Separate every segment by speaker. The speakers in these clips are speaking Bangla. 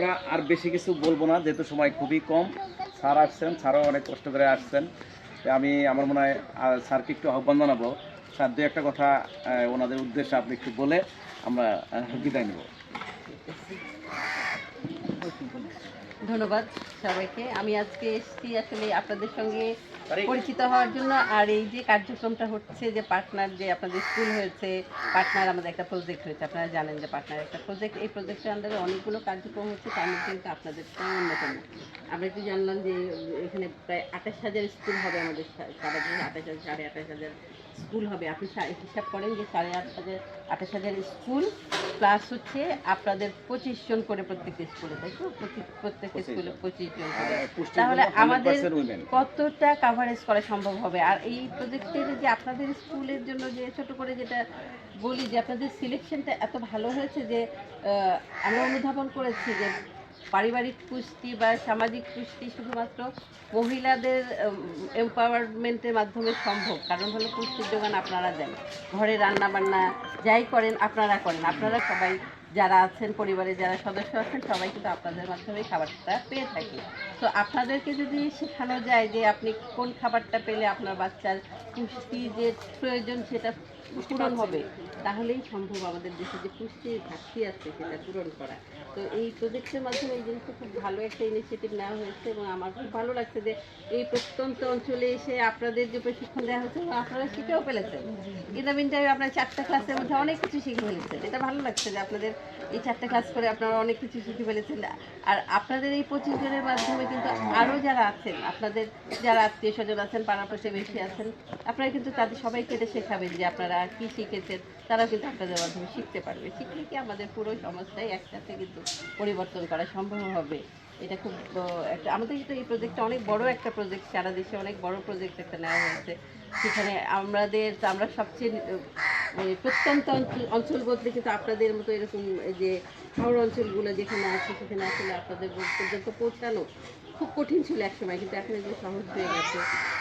Speaker 1: আমরা আর বেশি কিছু বলব না, যেহেতু সময় খুবই কম। স্যার আসছেন, স্যারও অনেক কষ্ট করে আসছেন। আমি, আমার মনে হয় স্যারকে একটু আহ্বান জানাব। স্যার, দু একটা কথা ওনাদের উদ্দেশ্যে আপনি একটু বলে আমরা বিদায় নেব।
Speaker 2: ধন্যবাদ সবাইকে। আমি আজকে এসেছি আসলে আপনাদের সঙ্গে পরিচিত হওয়ার জন্য। আর এই যে কার্যক্রমটা হচ্ছে যে পার্টনার যে আপনাদের স্কুল হয়েছে পার্টনার আমাদের একটা প্রজেক্ট হয়েছে। আপনারা জানেন যে পার্টনার একটা প্রজেক্ট এই প্রজেক্টের আন্ডারে অনেকগুলো কার্যক্রম হচ্ছে তার মধ্যে কিন্তু আপনাদেরটা অন্যতম। আমরা একটু জানলাম যে এখানে প্রায় আঠাশ হাজার স্কুল হবে আমাদের সারা দেশে আঠাশ হাজার সাড়ে আঠাশ হাজার। স্কুল হবে। আপনি হিসাব করেন যে সাড়ে আট হাজার আঠাশ হাজার স্কুল প্লাস হচ্ছে আপনাদের পঁচিশ জন করে প্রত্যেকটা স্কুলে তাই তো? প্রতি- প্রত্যেকটা স্কুলে পঁচিশ জন করে। তাহলে আমাদের কতটা কাভারেজ করা সম্ভব হবে? আর এই প্রজেক্টের যে আপনাদের স্কুলের জন্য যে ছোট করে যেটা বলি যে আপনাদের সিলেকশনটা এত ভালো হয়েছে যে আমরা অনুধাবন করেছি যে পারিবারিক পুষ্টি বা সামাজিক পুষ্টি শুধুমাত্র মহিলাদের এম্পাওয়ারমেন্টের মাধ্যমে সম্ভব। কারণ হলো পুষ্টির যোগান আপনারা দেন। ঘরে রান্নাবান্না যাই করেন, আপনারা করেন। আপনারা সবাই যারা আছেন পরিবারে যারা সদস্য আছেন, সবাই কিন্তু আপনাদের মাধ্যমে খাবারটা পেয়ে থাকি। তো আপনাদেরকে যদি শেখানো যায় যে আপনি কোন খাবারটা পেলে আপনার বাচ্চার পুষ্টি যে প্রয়োজন সেটা পূরণ হবে, তাহলেই সম্ভব আমাদের দেশে যে পুষ্টির ঘাটতি আছে সেটা পূরণ করা। তো এই প্রজেক্টের মাধ্যমে এই জিনিসটা খুব ভালো একটা ইনিশিয়েটিভ নেওয়া হয়েছে এবং আমার খুব ভালো লাগছে যে এই প্রত্যন্ত অঞ্চলে এসে আপনাদের যে প্রশিক্ষণ দেওয়া হয়েছে, এবং আপনারা শিখেও ফেলেছেন। ইন মিনটাইম আপনার চারটা ক্লাসের মধ্যে অনেক কিছু শিখে ফেলেছেন। এটা ভালো লাগছে যে আপনাদের এই চারটা কাজ করে আপনারা অনেক কিছু শিখে ফেলেছেন। আর আপনাদের এই জনের মাধ্যমে কিন্তু আরও যারা আছেন, আপনাদের যারা আত্মীয় স্বজন আছেন, পাড়া প্রতিবেশী আছেন, আপনারা কিন্তু তাদের সবাইকে এটা শেখাবেন যে আপনারা কি শিখেছেন তারা কিন্তু আপনাদের মাধ্যমে শিখতে পারবে। শিখলে কি আমাদের পুরো সমাজটাই একসাথে কিন্তু পরিবর্তন করা সম্ভব হবে? এটা খুব একটা, আমাদের কিন্তু এই প্রজেক্টটা অনেক বড় একটা প্রজেক্ট সারা দেশে অনেক বড় প্রজেক্ট একটা নেওয়া হয়েছে। সেখানে আমাদের আমরা সবচেয়ে প্রত্যন্ত অঞ্চল বলতে কিন্তু আপনাদের মতো এরকম যে শহর অঞ্চলগুলো যেখানে আছে, সেখানে আসলে আপনাদের পর্যন্ত পৌঁছানো খুব কঠিন ছিল একসময়, কিন্তু এখন এগুলো সহজ হয়ে গেছে।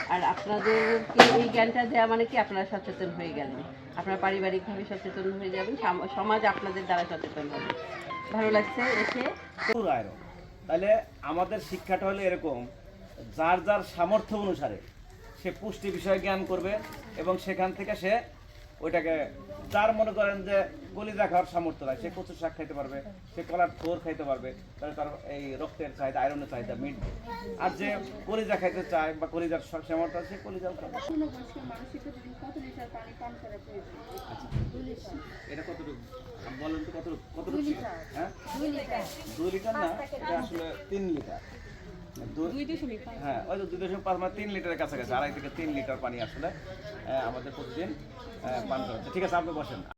Speaker 2: আর আপনাদেরকে এই জ্ঞানটা দেওয়া মানে কি আপনারা সচেতন হয়ে গেলেন? আপনারা পারিবারিকভাবে সচেতন হয়ে যাবেন, সাম- সমাজ আপনাদের দ্বারা সচেতন হবে। ভালো লাগছে এসে?
Speaker 1: তাহলে আমাদের শিক্ষাটা হলো এরকম, যার যার সামর্থ্য অনুসারে সে পুষ্টি বিষয়ে জ্ঞান করবে এবং সেখান থেকে সে ওইটাকে যার মনে করেন যে কলিজা খাওয়ার সামর্থ্য নাই। সে কচুর শাক খাইতে পারবে সে কলার থোর খাইতে পারবে তাহলে তার এই রক্তের চাহিদা আয়রনের চাহিদা মিটবে। আর যে কলিজা খাইতে চায় বা কলিজার সামর্থ্য আছে, সে কলিজাও খাবে।
Speaker 3: কত প্রয়োজন?
Speaker 1: এটা কতটুকু? বলেন তো কতটুকু? কতটুকু হ্যাঁ? দুই লিটার না এটা আসলে তিন লিটার। হ্যাঁ ওই তো দুই দশমিক পাঁচ মানে তিন লিটারের কাছাকাছি আড়াই থেকে তিন লিটার পানি আসলে আমাদের প্রতিদিন পান করা ঠিক আছে আপনি বসেন।